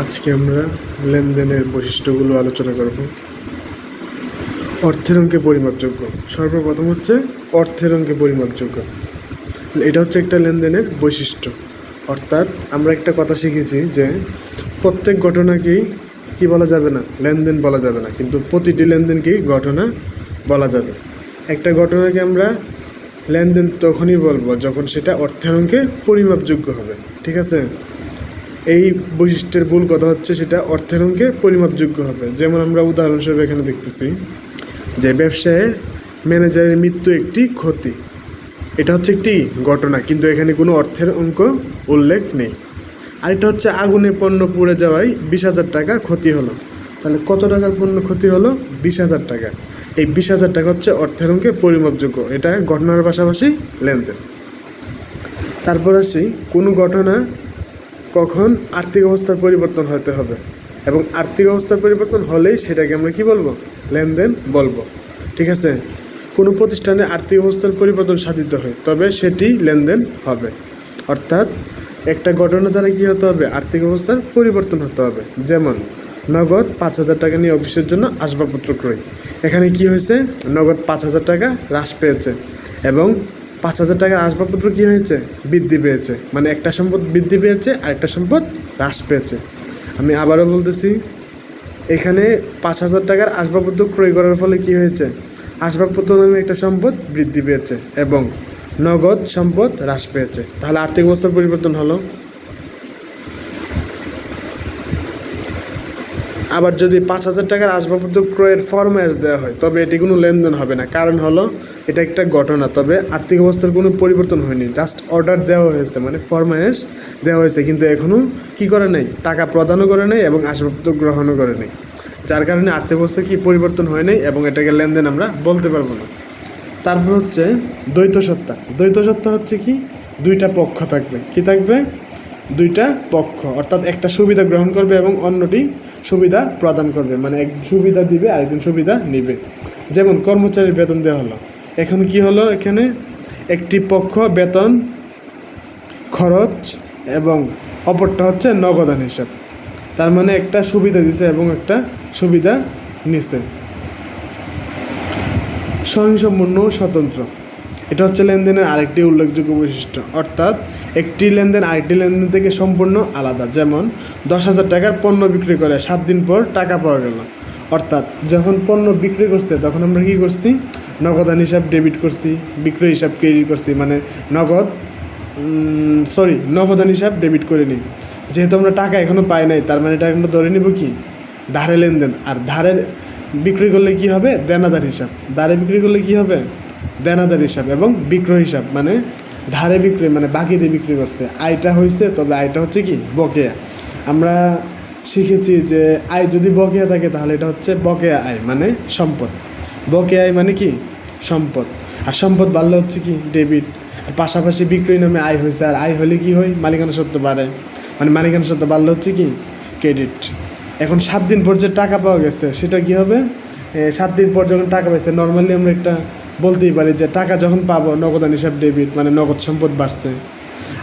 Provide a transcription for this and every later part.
আজকে আমরা লেনদেনের বৈশিষ্ট্যগুলো আলোচনা করব। অর্থের অঙ্কে পরিমাপযোগ্য সর্বপ্রথম হচ্ছে অর্থের অঙ্কে পরিমাপযোগ্য এটা হচ্ছে একটা লেনদেনের বৈশিষ্ট্য। অর্থাৎ আমরা একটা কথা শিখেছি যে প্রত্যেক ঘটনাকেই কি বলা যাবে না, লেনদেন বলা যাবে না, কিন্তু প্রতিটি লেনদেনকেই ঘটনা বলা যাবে। একটা ঘটনাকে আমরা লেনদেন তখনই বলব যখন সেটা অর্থের অঙ্কে পরিমাপযোগ্য হবে। ঠিক আছে? এই বৈশিষ্ট্যের মূল কথা হচ্ছে সেটা অর্থের অঙ্কে পরিমাপযোগ্য হবে। যেমন আমরা উদাহরণস্বরূপ এখানে দেখতেছি যে ব্যবসায়ের ম্যানেজারের মৃত্যু একটি ক্ষতি। এটা হচ্ছে একটি ঘটনা, কিন্তু এখানে কোনো অর্থের অঙ্ক উল্লেখ নেই। আর এটা হচ্ছে আগুনে পণ্য পুড়ে যাওয়ায় বিশ হাজার টাকা ক্ষতি হলো। তাহলে কত টাকার পণ্য ক্ষতি হলো? বিশ হাজার টাকা। এই বিশ হাজার টাকা হচ্ছে অর্থের অঙ্কে পরিমাপযোগ্য। এটা ঘটনার পাশাপাশি লেনদেন। তারপর আসি, কোনো ঘটনা কখন আর্থিক অবস্থার পরিবর্তন হতে হবে? এবং আর্থিক অবস্থার পরিবর্তন হলেই সেটাকে আমরা কি বলব? লেনদেন বলব। ঠিক আছে? কোনো প্রতিষ্ঠানে আর্থিক অবস্থার পরিবর্তন সাধিত হয়, তবে সেটি লেনদেন হবে। অর্থাৎ একটা ঘটনা দ্বারা কী হতে হবে? আর্থিক অবস্থার পরিবর্তন হতে হবে। যেমন, নগদ পাঁচ হাজার টাকা নিয়ে অফিসের জন্য আসবাবপত্র ক্রয়। এখানে কি হয়েছে? নগদ পাঁচ হাজার টাকা হ্রাস পেয়েছে। এবং পাঁচ হাজার টাকার আসবাবপত্র কী হয়েছে? বৃদ্ধি পেয়েছে। মানে একটা সম্পদ বৃদ্ধি পেয়েছে আর একটা সম্পদ হ্রাস পেয়েছে। আমি আবারও বলতেছি, এখানে পাঁচ হাজার টাকার আসবাবপত্র ক্রয় করার ফলে কি হয়েছে? আসবাবপত্র নামে একটা সম্পদ বৃদ্ধি পেয়েছে এবং নগদ সম্পদ হ্রাস পেয়েছে। তাহলে আর্থিক অবস্থার পরিবর্তন হলো। আবার যদি পাঁচ হাজার টাকার আসবাবপত্র ক্রয়ের ফরম্যাস দেওয়া হয়, তবে এটি কোনো লেনদেন হবে না। কারণ হলো, এটা একটা ঘটনা, তবে আর্থিক অবস্থার কোনো পরিবর্তন হয়নি। জাস্ট অর্ডার দেওয়া হয়েছে মানে ফরম্যাস দেওয়া হয়েছে, কিন্তু এখনও কি করে নাই? টাকা প্রদানও করে নাই এবং আসবাবপত্র গ্রহণও করে নাই। যার কারণে আর্থিক অবস্থা কি পরিবর্তন হয় নাই এবং এটাকে লেনদেন আমরা বলতে পারব না। তারপর হচ্ছে দ্বৈত সত্তা। দ্বৈত সত্তা হচ্ছে কি? দুইটা পক্ষ থাকবে। কি থাকবে? দুইটা পক্ষ, অর্থাৎ একটা সুবিধা গ্রহণ করবে এবং অন্যটি সুবিধা প্রদান করবে মানে একজন সুবিধা দিবে, আরেকজন সুবিধা নিবে। যেমন কর্মচারীর বেতন দেওয়া হলো। এখন কি হলো এখানে? একটি পক্ষ বেতন, খরচ এবং অপরটা হচ্ছে নগদান হিসাব। তার মানে একটা সুবিধা দিছে এবং একটা সুবিধা নিছে। ও স্বতন্ত্র। এটা হচ্ছে লেনদেনের আরেকটি উল্লেখযোগ্য বৈশিষ্ট্য। অর্থাৎ, একটি লেনদেন আরেকটি লেনদেন থেকে সম্পূর্ণ আলাদা। যেমন, দশ হাজার টাকার পণ্য বিক্রি করে সাত দিন পর টাকা পাওয়া গেল। অর্থাৎ, যখন পণ্য বিক্রি করছে, তখন আমরা কী করছি? নগদান হিসাব ডেবিট করছি, বিক্রয় হিসাব ক্রেডিট করছি মানে নগদ সরি নগদান হিসাব ডেবিট করে নিই। যেহেতু আমরা টাকা এখনও পাই নাই, তার মানে এটা আমরা ধরে নিব কি? ধারে লেনদেন। আর ধারে বিক্রি করলে কি হবে? দেনাদার হিসাব। ধারে বিক্রি করলে কি হবে? দেনাদার হিসাব এবং বিক্রয় হিসাব মানে ধারে বিক্রি মানে বাকি দিয়ে বিক্রি করছে। আয়টা হয়েছে তবে আয়টা হচ্ছে কি? বকেয়া। আমরা শিখেছি যে আয় যদি বকেয়া থাকে, তাহলে এটা হচ্ছে বকেয়া আয় মানে সম্পদ। বকেয়া আয় মানে কি? সম্পদ। আর সম্পদ বাড়লে হচ্ছে কি? ডেবিট। আর পাশাপাশি বিক্রয় নামে আয় হয়েছে আর আয় হলে কি হয়? মালিকানা সত্ত্ব বাড়ে। মানে মালিকানা সত্ত্ব বাড়লে হচ্ছে কি? ক্রেডিট। এখন সাত দিন পর যে টাকা পাওয়া গেছে, সেটা কি হবে? সাত দিন পর যখন টাকা পাইছে নর্মালি আমরা একটা বলতেই পারি যে টাকা যখন পাবো নগদান হিসাব ডেবিট মানে নগদ সম্পদ বাড়ছে।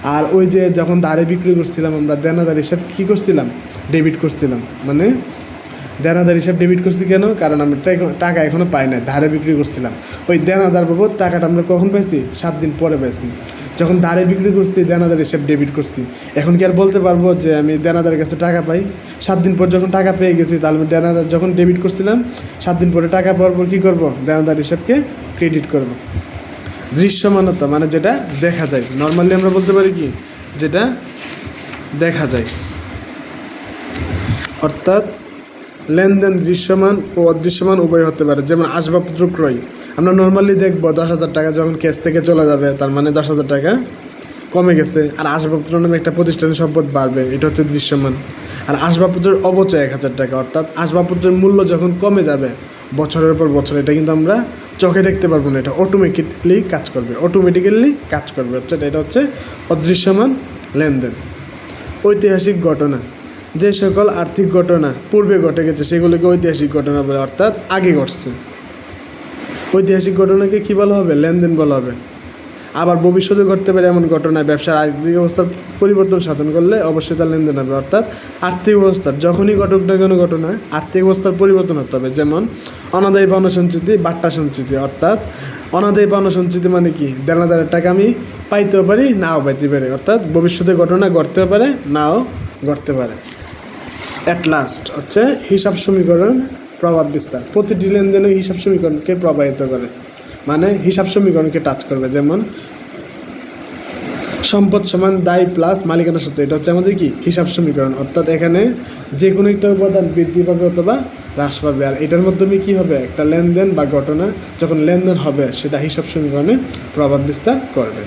আর ওই যে যখন দাঁড়ে বিক্রি করছিলাম আমরা, দেনাদার হিসাব কী করছিলাম? ডেবিট করছিলাম। মানে দেনাদার হিসাব ডেবিট করছি কেন? কারণ আমরা টাকা- এখনও পাই না ধারে বিক্রি করছিলাম। ওই দেনাদার বাবদ টাকাটা আমরা কখন পাইছি? সাত দিন পরে পাইছি। যখন দাঁড়ে বিক্রি করছি, দেনাদার হিসাব ডেবিট করছি। এখন কি আর বলতে পারব যে আমি দেনাদারের কাছে টাকা পাই? সাত দিন পর যখন টাকা পেয়ে গেছি, তাহলে আমি দেনাদার যখন ডেবিট করছিলাম, সাত দিন পরে টাকা পাওয়ার পর কী করব? দেনাদার হিসাবকে ক্রেডিট করব। দৃশ্যমানতা মানে যেটা দেখা যায়। নর্মালি আমরা বলতে পারি কি? যেটা দেখা যায়। অর্থাৎ লেনদেন দৃশ্যমান ও অদৃশ্যমান উভয় হতে পারে। যেমন আসবাবপত্র ক্রয়। আমরা নর্মালি দেখব দশ হাজার টাকা যখন ক্যাশ থেকে চলে যাবে, তার মানে দশ হাজার টাকা কমে গেছে। আর আসবাবপত্র নামে একটা প্রতিষ্ঠানের সম্পদ বাড়বে, এটা হচ্ছে দৃশ্যমান। আর আসবাবপত্রের অবচয় এক হাজার টাকা। অর্থাৎ আসবাবপত্রের মূল্য যখন কমে যাবে বছরের পর বছর, এটা কিন্তু আমরা চোখে দেখতে পারব না, এটা অটোমেটিকলি কাজ করবে অটোমেটিক্যালি কাজ করবে। হচ্ছে এটা হচ্ছে অদৃশ্যমান লেনদেন। ঐতিহাসিক ঘটনা, যে সকল আর্থিক ঘটনা পূর্বে ঘটে গেছে, সেগুলোকে ঐতিহাসিক ঘটনা বলে, অর্থাৎ আগে ঘটছে। ঐতিহাসিক ঘটনাকে কী বলা হবে? লেনদেন বলা হবে। আবার ভবিষ্যতে ঘটতে পারে এমন ঘটনায় ব্যবসার আর্থিক অবস্থার পরিবর্তন সাধন করলে অবশ্যই তার লেনদেন হবে। অর্থাৎ আর্থিক অবস্থার যখনই ঘটুক না কোনো ঘটনা, আর্থিক অবস্থার পরিবর্তন হতে হবে। যেমন অনাদায়ী পাওনা সঞ্চিতি, বাট্টা সঞ্চিতি। অর্থাৎ অনাদায়ী পাওনা সঞ্চিতি মানে কি? দেনাদারের টাকা আমি পাইতেও পারি, নাও পাইতে পারি। অর্থাৎ ভবিষ্যতে ঘটনা ঘটতেও পারে, নাও ঘটতে পারে। অ্যাট লাস্ট হচ্ছে হিসাব সমীকরণ প্রভাব বিস্তার। প্রতিটি লেনদেনে হিসাব সমীকরণকে প্রভাবিত করে। মানে হিসাব সমীকরণকে টাচ করবে, যেমন সম্পদ সমান দায় প্লাস মালিকানা সত্ত্ব। এটা হচ্ছে আমাদের কি? হিসাব সমীকরণ। অর্থাৎ এখানে যে কোনো একটা উপাদান বৃদ্ধি পাবে অথবা হ্রাস পাবে। আর এটার মাধ্যমে কি হবে? একটা লেনদেন বা ঘটনা যখন লেনদেন হবে, সেটা হিসাব সমীকরণে প্রভাব বিস্তার করবে।